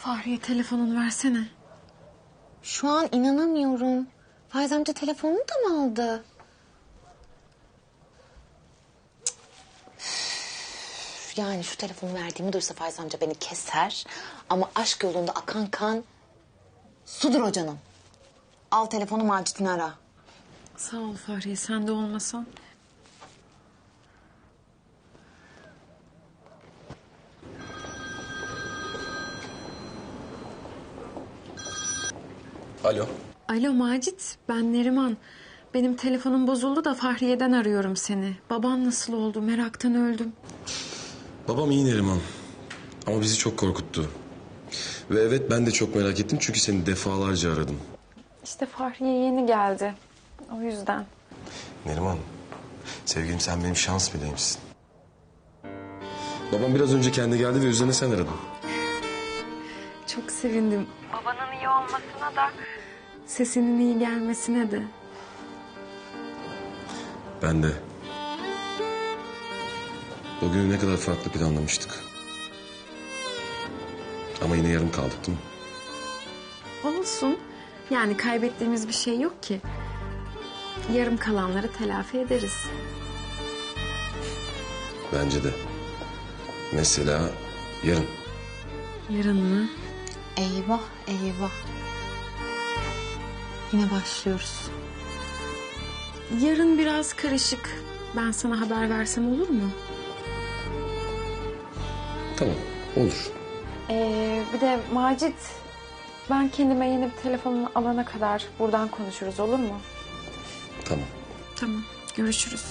Fahriye telefonunu versene. Şu an inanamıyorum. Faiz amca telefonunu da mı aldı? Üf, Yani şu telefonu verdiğimi duysa Faiz amca beni keser. Ama aşk yolunda akan kan sudur o canım. Al telefonu Macit'ini ara. Sağ ol Fahriye sen de olmasan. Alo. Alo Macit ben Neriman. Benim telefonum bozuldu da Fahriye'den arıyorum seni. Baban nasıl oldu meraktan öldüm. Babam iyi Neriman. Ama bizi çok korkuttu. Ve evet ben de çok merak ettim çünkü seni defalarca aradım. İşte Fahriye yeni geldi. O yüzden. Neriman, sevgilim sen benim şans meleğimsin. Babam biraz önce kendi geldi ve üzerine sen aradın. Çok sevindim. Babanın iyi olmasına da... Sesinin iyi gelmesine de. Ben de. O günü ne kadar farklı planlamıştık. Ama yine yarım kaldık değil mi? Olsun. Yani kaybettiğimiz bir şey yok ki. Yarım kalanları telafi ederiz. Bence de. Mesela yarın. Yarın mı? Eyvah eyvah. Yine başlıyoruz. Yarın biraz karışık. Ben sana haber versem olur mu? Tamam, olur. Ee, bir de Macit, ben kendime yeni bir telefonunu alana kadar buradan konuşuruz olur mu? Tamam. Tamam, görüşürüz.